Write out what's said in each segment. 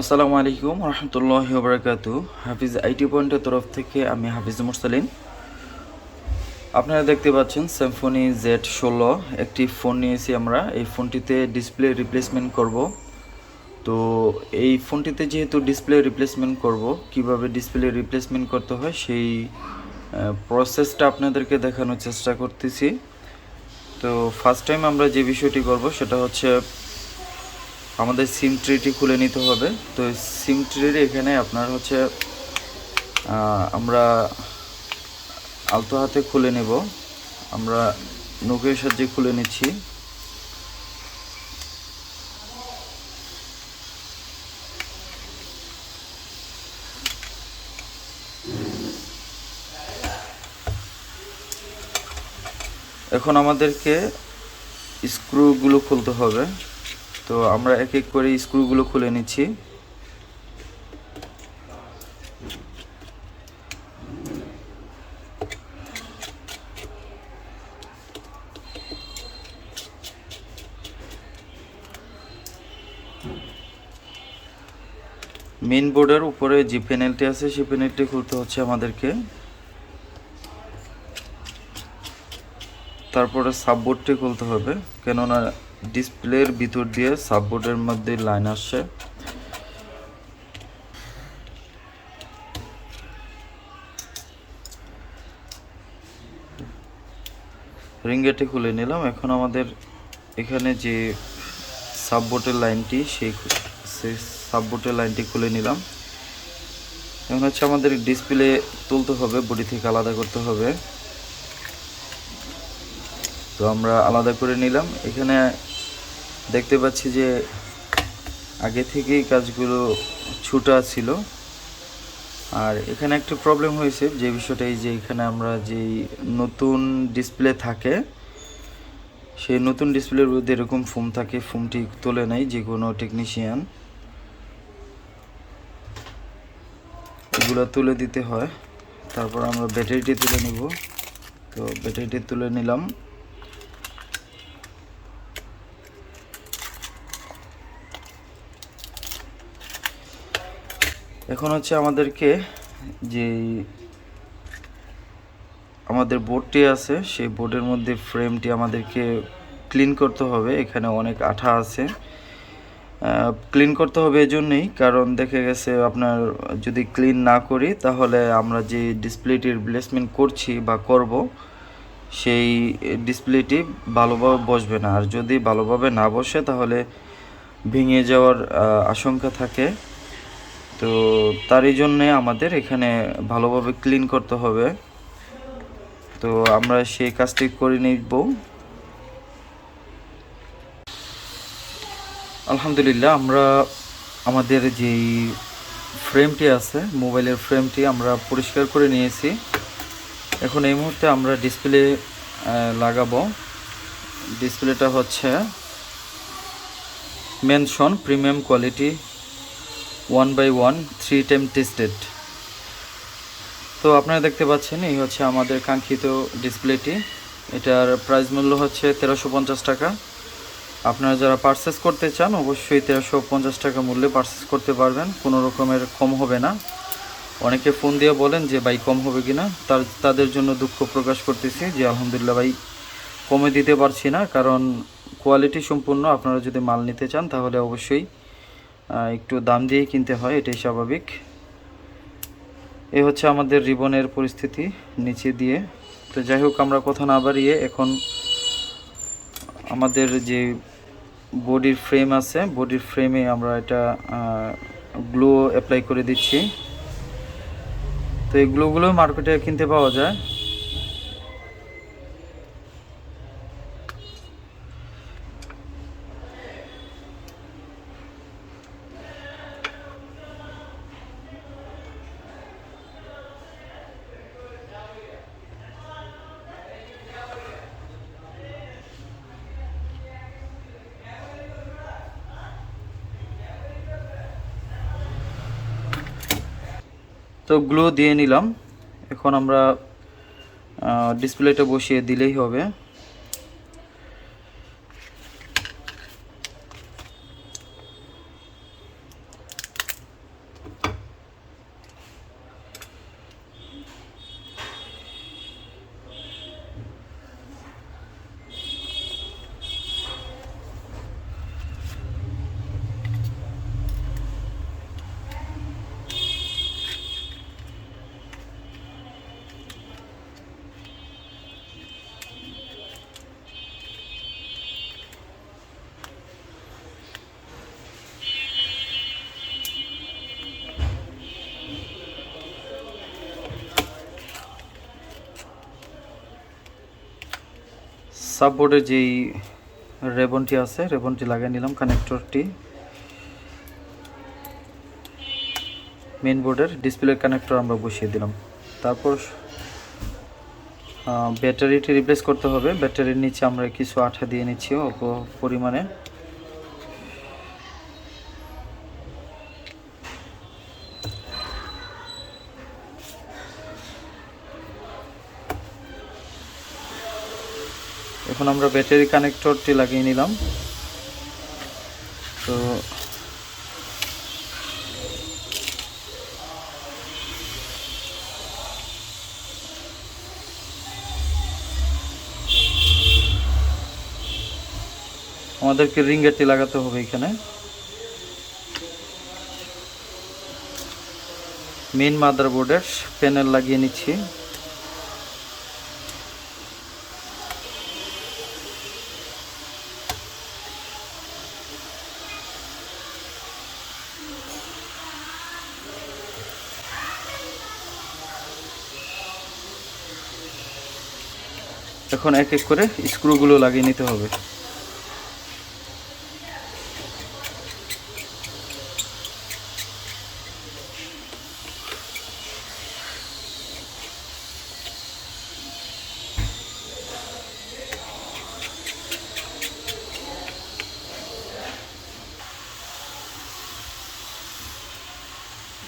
আসসালামু আলাইকুম রহমতুল্লাহ বরকাতু। হাফিজ আইটি পয়েন্টের তরফ থেকে আমি হাফিজ মুরসালিন। আপনারা দেখতে পাচ্ছেন স্যামফোনি জেড ষোলো, একটি ফোন নিয়েছি আমরা। এই ফোনটিতে ডিসপ্লে রিপ্লেসমেন্ট করব। তো এই ফোনটিতে যেহেতু ডিসপ্লে রিপ্লেসমেন্ট করব, কীভাবে ডিসপ্লে রিপ্লেসমেন্ট করতে হয় সেই প্রসেসটা আপনাদেরকে দেখানোর চেষ্টা করতেছি। তো ফার্স্ট টাইম আমরা যে বিষয়টি করব সেটা হচ্ছে আমাদের সিম ট্রিটি খুলে নিতে হবে। তো সিম ট্রির এখানে আপনার হচ্ছে আমরা আলতো হাতে খুলে নেব। আমরা নখের সাহায্যে খুলে নিচ্ছি। এখন আমাদেরকে স্ক্রুগুলো খুলতে হবে। তো আমরা এক এক করে স্ক্রুগুলো খুলে নিচ্ছি। মেইন বোর্ডের উপরে যে প্যানেলটি আছে, সেই প্যানেলটি খুলতে হচ্ছে আমাদেরকে। তারপরে সাববোর্ডটি খুলতে হবে, কেননা ডিসপ্লের ভিতর দিয়ে সাববোর্ডের মধ্যে লাইন আসছে। রিঙ্গেটে খুলে নিলাম। এখন আমাদের এখানে যে সাববোর্ডের লাইনটি, সেই সেই সাববোর্ডের লাইনটি খুলে নিলাম। এখন হচ্ছে আমাদের ডিসপ্লে তুলতে হবে বডি থেকে আলাদা করতে হবে। তো আমরা আলাদা করে নিলাম। এখানে দেখতে পাচ্ছি যে আগে থেকেই কাজগুলো ছুটা ছিল। আর এখানে একটা প্রবলেম হয়েছে যে বিষয়টা এই যে এখানে আমরা যেই নতুন ডিসপ্লে থাকে, সেই নতুন ডিসপ্লের মধ্যে এরকম ফোম থাকে ফোমটি তোলে নাই যে কোনো টেকনিশিয়ান এগুলো তুলে দিতে হয়। তারপর আমরা ব্যাটারিটি তুলে নিব। তো ব্যাটারিটি তুলে নিলাম। এখন হচ্ছে আমাদেরকে যে আমাদের বোর্ডটি আছে, সেই বোর্ডের মধ্যে ফ্রেমটি আমাদেরকে ক্লিন করতে হবে। এখানে অনেক আঠা আছে। ক্লিন করতে হবে এজন্যই, কারণ দেখে গেছে আপনার যদি ক্লিন না করি, তাহলে আমরা যে ডিসপ্লেটি রিপ্লেসমেন্ট করছি বা করব, সেই ডিসপ্লেটি ভালোভাবে বসবে না। আর যদি ভালোভাবে না বসে, তাহলে ভেঙে যাওয়ার আশঙ্কা থাকে। তো তারই জন্যে আমাদের এখানে ভালোভাবে ক্লিন করতে হবে। তো আমরা সেই কাজটি করে নিব। আলহামদুলিল্লাহ, আমরা আমাদের যেই ফ্রেমটি আছে মোবাইলের ফ্রেমটি আমরা পরিষ্কার করে নিয়েছি। এখন এই মুহূর্তে আমরা ডিসপ্লে লাগাবো। ডিসপ্লেটা হচ্ছে mention premium quality one by one three time tested তো আপনারা দেখতে পাচ্ছেন, এই হচ্ছে আমাদের কাঙ্ক্ষিত ডিসপ্লেটি এটার প্রাইস মূল্য হচ্ছে তেরোশো পঞ্চাশ টাকা। আপনারা যারা পারচেস করতে চান, অবশ্যই তেরোশো পঞ্চাশ টাকা মূল্যে পারচেস করতে পারবেন। কোনো রকমের কম হবে না। অনেকে ফোন দিয়ে বলেন যে, ভাই, কম হবে কি না তার, তাদের জন্য দুঃখ প্রকাশ করতেছি যে, আলহামদুলিল্লাহ, ভাই, কমে দিতে পারছি না। কারণ কোয়ালিটি সম্পূর্ণ আপনারা যদি মাল নিতে চান, তাহলে অবশ্যই একটু দাম দিয়ে কিনতে হয়, এটাই স্বাভাবিক। এই হচ্ছে আমাদের রিবনের পরিস্থিতি নিচে দিয়ে। তো যাই হোক, আমরা কথা না বাড়িয়ে এখন আমাদের যে বডির ফ্রেম আছে, বডির ফ্রেমে আমরা এটা গ্লো অ্যাপ্লাই করে দিচ্ছি। তো এই গ্লোগুলো মার্কেটে কিনতে পাওয়া যায়। তো গ্লো দিয়ে নিলাম। এখন আমরা ডিসপ্লেটা বসিয়ে দিলেই হবে। সাববোর্ডের যেই রেবনটি আছে রেবনটি লাগিয়ে নিলাম কানেক্টরটি মেন বোর্ডের ডিসপ্লের কানেক্টর আমরা বসিয়ে দিলাম। তারপর ব্যাটারিটি রিপ্লেস করতে হবে। ব্যাটারির নিচে আমরা কিছু আঠা দিয়ে নিচ্ছি অল্প পরিমাণে। এখন আমরা ব্যাটারি কানেক্টরটি লাগিয়ে নিলাম। তো আমাদেরকে রিঙ্গেরটি লাগাতে হবে এখানে। মেন মাদারবোর্ডের প্যানেল লাগিয়ে নিচ্ছি। এখন এক এক করে স্ক্রুগুলো লাগিয়ে নিতে হবে।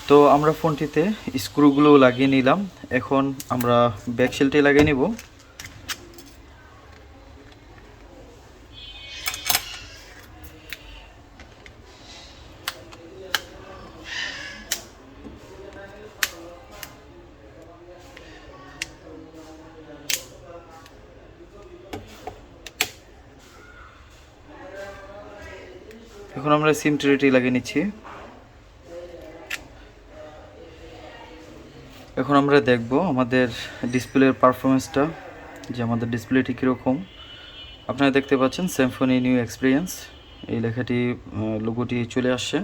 তো আমরা ফোনটিতে স্ক্রুগুলো লাগিয়ে নিলাম। এখন আমরা ব্যাকশেলটি লাগিয়ে নিব। এখন আমরা সিম ট্রেটি লাগিয়ে নিচ্ছি। এখন আমরা দেখব আমাদের ডিসপ্লের পারফরমেন্সটা যে আমাদের ডিসপ্লেটি কীরকম। আপনারা দেখতে পাচ্ছেন স্যামফোনি নিউ এক্সপিরিয়েন্স এই লেখাটি লোগোটি চলে আসছে।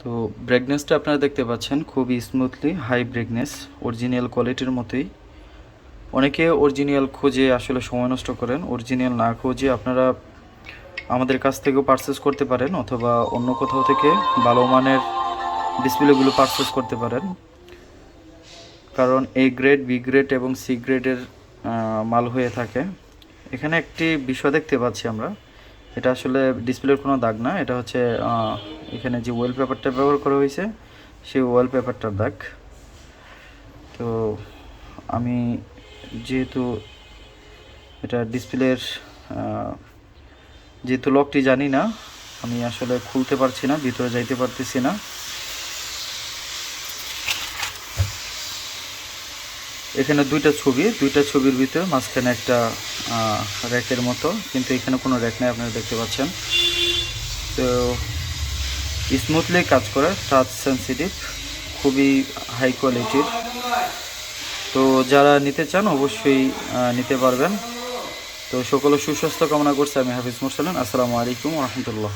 তো ব্রেকনেসটা আপনারা দেখতে পাচ্ছেন খুবই স্মুথলি হাই ব্রেকনেস অরিজিনাল কোয়ালিটির মতোই। অনেকে অরিজিনাল খুঁজে আসলে সময় নষ্ট করেন। অরিজিনাল না খুঁজে আপনারা আমাদের কাছ থেকেও পারচেস করতে পারেন অথবা অন্য কোথাও থেকে ভালো মানের ডিসপ্লেগুলো পারচেস করতে পারেন। কারণ এ গ্রেড বি গ্রেড এবং সি গ্রেডের মাল হয়ে থাকে। এখানে একটি বিষয় দেখতে পাচ্ছি আমরা। এটা আসলে ডিসপ্লের কোনো দাগ না। এটা হচ্ছে এখানে যে ওয়েল পেপারটা ব্যবহার করা হয়েছে, সেই ওয়েল পেপারটার দাগ। তো আমি যেহেতু এটা ডিসপ্লের যেহেতু লকটি জানি না, আমি আসলে খুলতে পারছি না, ভিতরে যাইতে পারতেছি না। এখানে দুইটা ছবি, দুইটা ছবির ভিতরে মাঝখানে একটা র্যাকের মতো, কিন্তু এখানে কোনো র্যাক নেই, আপনারা দেখতে পাচ্ছেন। তো স্মুথলি কাজ করে টাচ সেন্সিটিভ খুবই হাই কোয়ালিটির তো যারা নিতে চান অবশ্যই নিতে পারবেন। তো সকলে সুস্বাস্থ্য কামনা করছে আমি হাফিজ মুরসালেন। আসসালামু আলাইকুম রহমতুল্লাহ।